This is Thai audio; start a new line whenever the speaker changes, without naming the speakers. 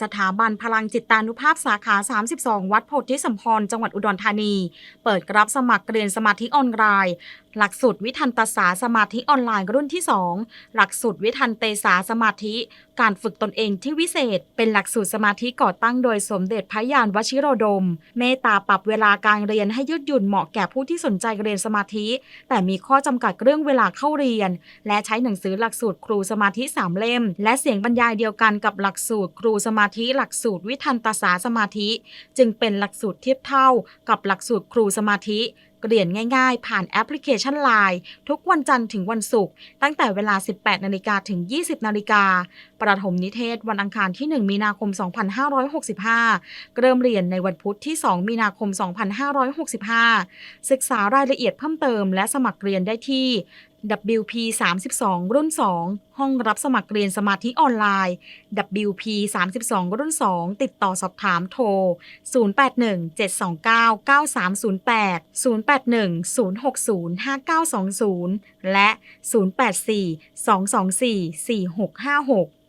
สถาบันพลังจิตตานุภาพสาขา 32 วัดโพธิสัมพรจังหวัดอุดรธานี เปิดรับสมัครเรียนสมาธิออนไลน์ หลักสูตรวิทันตศาสมาธิออนไลน์รุ่นที่ 2 หลักสูตรวิทันเตสาสมาธิ การฝึกตนเองที่วิเศษ เป็นหลักสูตรสมาธิก่อตั้งโดยสมเด็จพระยานวชิโรดม เมตตาปรับเวลาการเรียนให้ยืดหยุ่นเหมาะแก่ผู้ที่สนใจเรียนสมาธิ แต่มีข้อจำกัดเรื่องเวลาเข้าเรียน และใช้หนังสือหลักสูตรครูสมาธิสามเล่ม และเสียงบรรยายเดียวกันกับหลักสูตรครูสมาธิ หลักสูตรวิทันตศาสมาธิ จึงเป็นหลักสูตรเทียบเท่ากับหลักสูตรครูสมาธิ เรียนง่ายๆ ผ่านแอปพลิเคชัน Line ทุกวันจันทร์ถึงวันศุกร์ตั้งแต่เวลา 18 นาฬิกาถึง 20 นาฬิกา ประถมนิเทศวันอังคารที่ 1 มีนาคม 2565 เริ่มเรียนในวันพุธที่ 2 มีนาคม 2565 ศึกษารายละเอียดเพิ่มเติมและสมัครเรียนได้ที่ WP 32 รุ่น 2 ห้องรับสมัครเรียนสมาธิออนไลน์ WP 32 รุ่น 2 ติดต่อสอบถามโทร 0817299308 081 060 5920 และ 084 224 4656